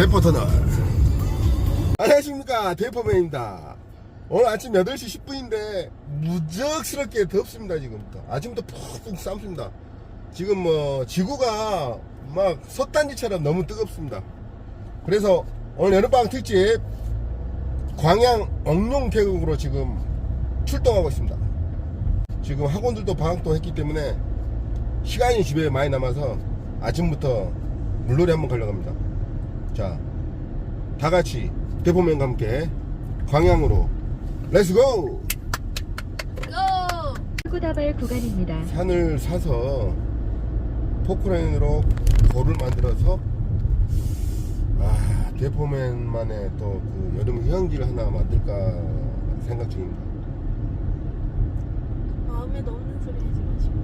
대포터널. 안녕하십니까. 대포맨입니다. 오늘 아침 8시 10분인데 무적스럽게 덥습니다 지금부터. 아침부터 푹푹 쌈습니다. 지금 뭐 지구가 막 솥단지처럼 너무 뜨겁습니다. 그래서 오늘 여름방학 특집 광양 억룡 계곡으로 지금 출동하고 있습니다. 지금 학원들도 방학도 했기 때문에 시간이 집에 많이 남아서 아침부터 물놀이 한번 가려고 합니다 자, 다 같이 대포맨과 함께 광양으로 렛츠고! 고! 사고다발 구간입니다. 산을 사서 포크레인으로 골을 만들어서 아, 대포맨만의 또 그 여름 휴양지를 하나 만들까 생각 중입니다. 마음에도 없는 소리 하지 마시고.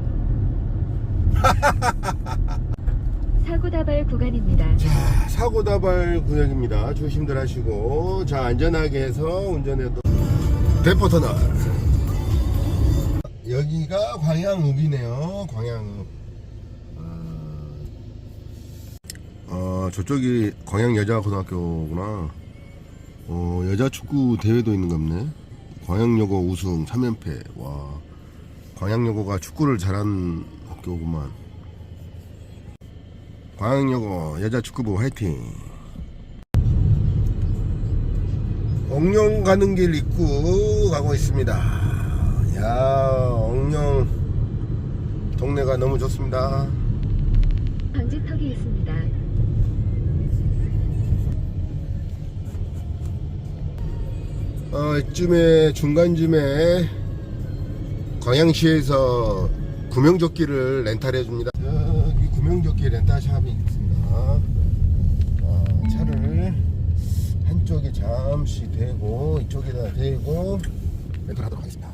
사고다발 구간입니다. 자, 사고다발 구역입니다. 조심들 하시고, 자, 안전하게 해서 운전해도. 대포터널. 여기가 광양읍이네요. 광양읍. 아, 어, 저쪽이 광양여자고등학교구나. 어, 여자 축구 대회도 있는 가 보네. 광양여고 우승 3연패. 와. 광양여고가 축구를 잘하는 학교구만. 광양여고 여자축구부 화이팅. 옥룡 가는 길 입구 가고 있습니다. 야 옥룡 동네가 너무 좋습니다. 방지턱이 있습니다. 어, 이쯤에 중간쯤에 광양시에서 구명조끼를 렌탈해 줍니다 구명조끼 렌탈샵이 있습니다. 어, 차를 한쪽에 잠시 대고 이쪽에다 대고 렌탈하도록 하겠습니다.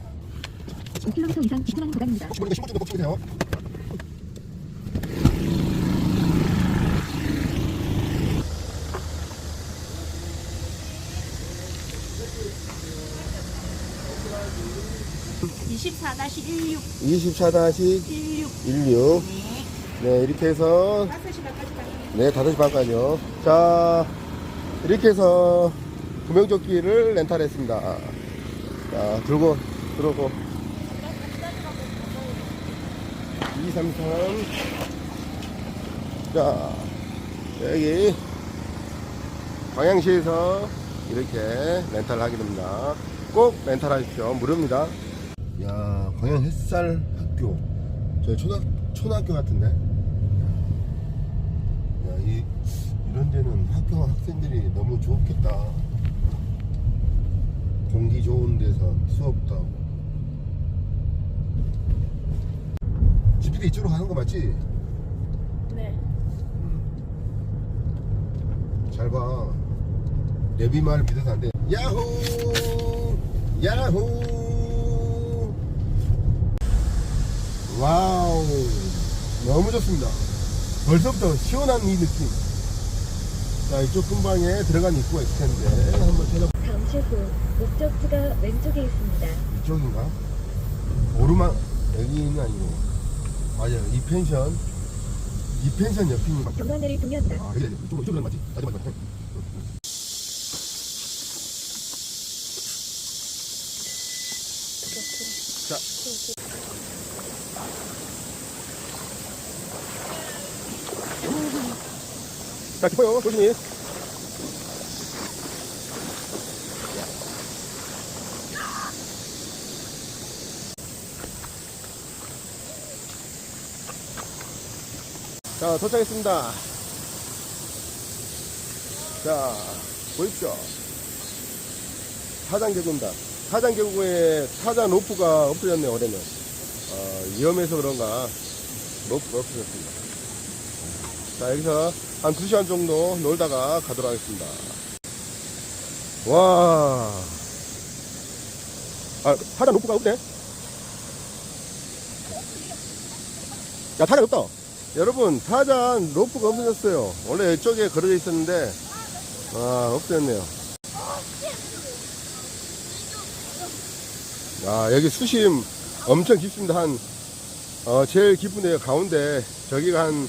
5km 이상 직진하는 구간입니다. 꼭 찍으세요. 이십사 다시 일육. 24-16 일육. 네 이렇게 해서. 네, 5시 반까지요. 자, 이렇게 해서 구명조끼를 렌탈했습니다. 자, 들고, 들어오고. 2, 3, 3. 자, 여기, 광양시에서 이렇게 렌탈을 하게 됩니다. 꼭 렌탈하십시오. 무료입니다. 야, 광양 햇살 학교. 저 초등, 초등학교 같은데? 야, 이, 이런 데는 학교 학생들이 너무 좋겠다. 공기 좋은 데서 수업도 하고. GPD 이쪽으로 가는 거 맞지? 네. 잘 봐. 내비 말 믿어서 안 돼. 야호! 야호! 와우! 너무 좋습니다. 벌써부터 시원한 이 느낌. 자, 이쪽 근방에 들어간 입구가 있을 텐데, 한번 찾아, 다음 출구 목적지가 왼쪽에 있습니다. 이쪽인가? 오르막, 여기는 아니고. 맞아요. 이 펜션. 이 펜션 옆입니다. 경관내를 동의합니다. 아, 그래, 이쪽으로, 이쪽으로 맞지? 맞아, 맞아. 자. 자, 깊어요. 조심히. 자, 도착했습니다. 자, 보십시오. 사장 계구입니다. 사장 계구에 사장 로프가 없어졌네요, 올해는. 어, 위험해서 그런가, 로프가 없어졌습니다. 자, 여기서 한 2시간 정도 놀다가 가도록 하겠습니다. 와. 아, 사장 로프가 없네? 야, 타자 없다. 여러분, 타잔 로프가 없어졌어요. 원래 이쪽에 걸어져 있었는데, 아, 없어졌네요. 야, 여기 수심 엄청 깊습니다. 한, 어, 제일 깊은 데가 가운데, 저기가 한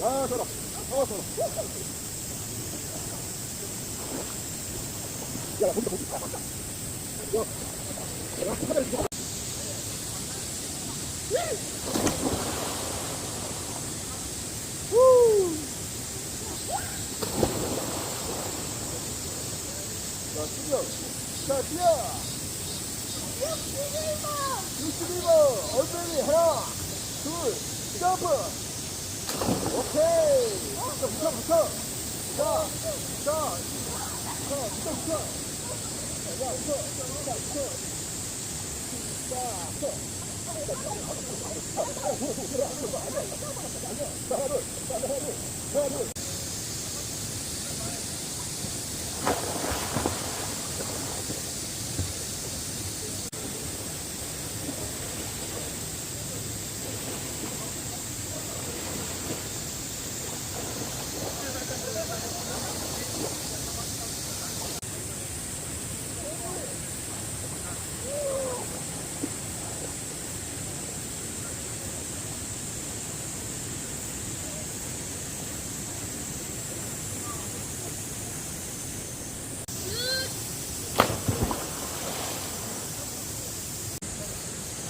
아, 서라. 어, 서라. 야, 거기다, 거기다. 야, 야, 카메라 좀 자, 뛰어. 61번. 얼굴이 하나, 둘, 점프. 오케이. 자, 붙어, 붙어. 자, 자, 자, 붙어, 붙어. 자, 야, 붙어. 자, 붙어. 자, 붙어.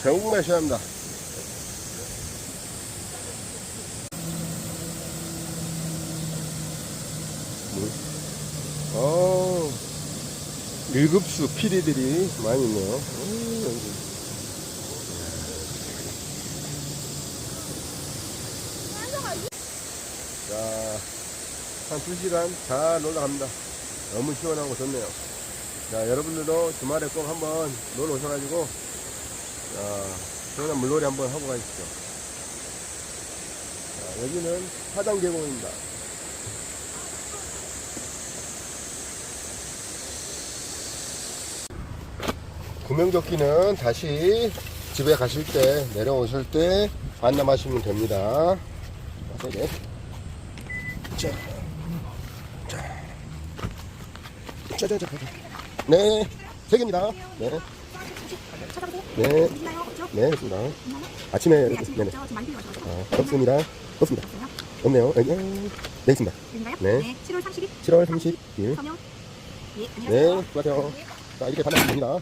정말 시원합니다. 어, 밀급수 피리들이 많이 있네요. 음. 자, 한 2시간 잘 놀러 갑니다. 너무 시원하고 좋네요. 자, 여러분들도 주말에 꼭 한번 놀러 오셔가지고, 자, 시원한 물놀이 한번 하고 가십시오. 자, 여기는 사당 계곡입니다. 구명조끼는 다시 집에 가실 때, 내려오실 때 반납하시면 됩니다. 세게. 자, 자, 자, 자, 자, 자. 네, 세 개입니다. 네. 네? 네, 있습니다. 아침에, 네, 이렇게, 네네. 아, 없습니다. 없습니다. 없네요. 네, 네, 네, 있습니다. 네. 7월 30일 7월 30일. 서명. 예, 네. 수고하세요. 자, 이렇게 반납하면 됩니다.